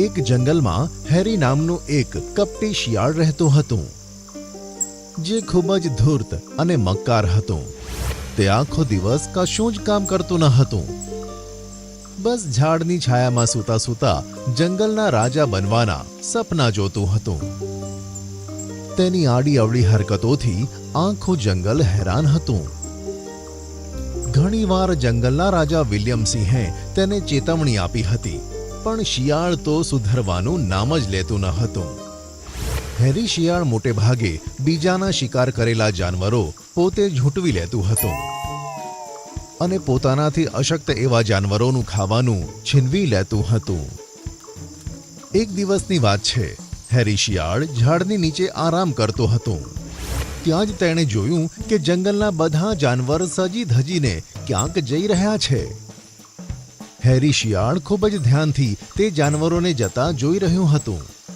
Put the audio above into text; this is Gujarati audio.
એક જંગલમાં હેરી નામનું એક કપટી શિયાળ રહેતું હતું, જે ખૂબ જ ધૂર્ત અને મક્કાર હતું. તે આખો દિવસ કશું જ કામ કરતું ન હતું. બસ ઝાડની છાયામાં સૂતા સૂતા જંગલના રાજા બનવાના સપના જોતું હતું. તેની આડી અવળી હરકતોથી આખું જંગલ હેરાન હતું. ઘણીવાર જંગલના રાજા વિલિયમસિંહે તેને ચેતવણી આપી હતી પણ શિયાળ તો સુધરવાનું નામ જ લેતું ન હતું. હેરી શિયાળ મોટે ભાગે બીજાના શિકાર કરેલા જાનવરો પોતે ઝૂંટવી લેતું હતું. અને પોતાનાથી અશક્ત એવા જાનવરોનું ખાવાનું છીનવી લેતું હતું. એક દિવસની વાત છે, હેરી શિયાળ ઝાડની નીચે આરામ કરતો હતો. ત્યાં જ તેણે જોયું કે જંગલના બધા જાનવર સજી ધજીને ક્યાંક જઈ રહ્યા છે. હેરી શિયાળ ખૂબ જ ધ્યાનથી તે જાનવરોને જતા જોઈ રહ્યું હતું.